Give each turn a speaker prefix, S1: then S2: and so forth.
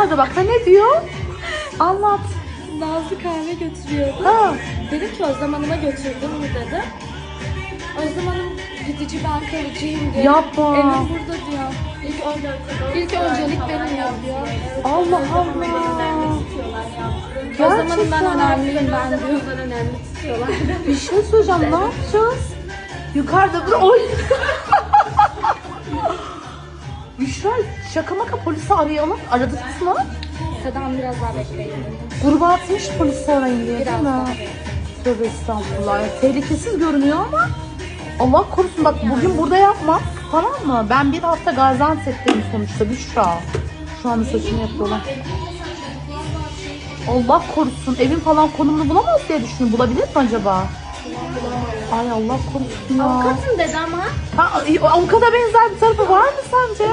S1: yukarıda bak. Ha ne diyor? Anlat.
S2: Nazlı kahve götürüyordu.
S1: Ha.
S2: Dedim ki Özlem Hanım'a götürdüm mü dedi. Özlem Hanım gidici ben kalıcıyım diyor.
S1: Yapma.
S2: Evim burada diyor. İlk, ön- ilk öncelik benim yapıyor.
S1: Allah Allah.
S2: Özlem Hanım ben önemliyim ben diyor. Ben önemli tutuyorlar.
S1: Bir şey söyleyeceğim. Ne yapacağız? Yukarıda bir oy. Büşra şaka maka polisi arayalım. Aradık mı?
S2: Sedam biraz daha bekleyin.
S1: Gruba atmış polisi arayın diye değil
S2: Biraz
S1: mi? Tövbe estağfurullah. Tehlikesiz görünüyor ama Allah korusun bak bugün burada yapma. Tamam mı? Ben bir hafta Gaziantep'teyim sonuçta Büşra. Şu anda saçımı yapıyorlar. Allah korusun. Evin falan konumunu bulamaz diye düşünüyorum. Bulabilir mi acaba? Ay Allah korusun ya.
S2: Avukatım dedi ama.
S1: Ha, avukata benzer bir tarafı var mı sence?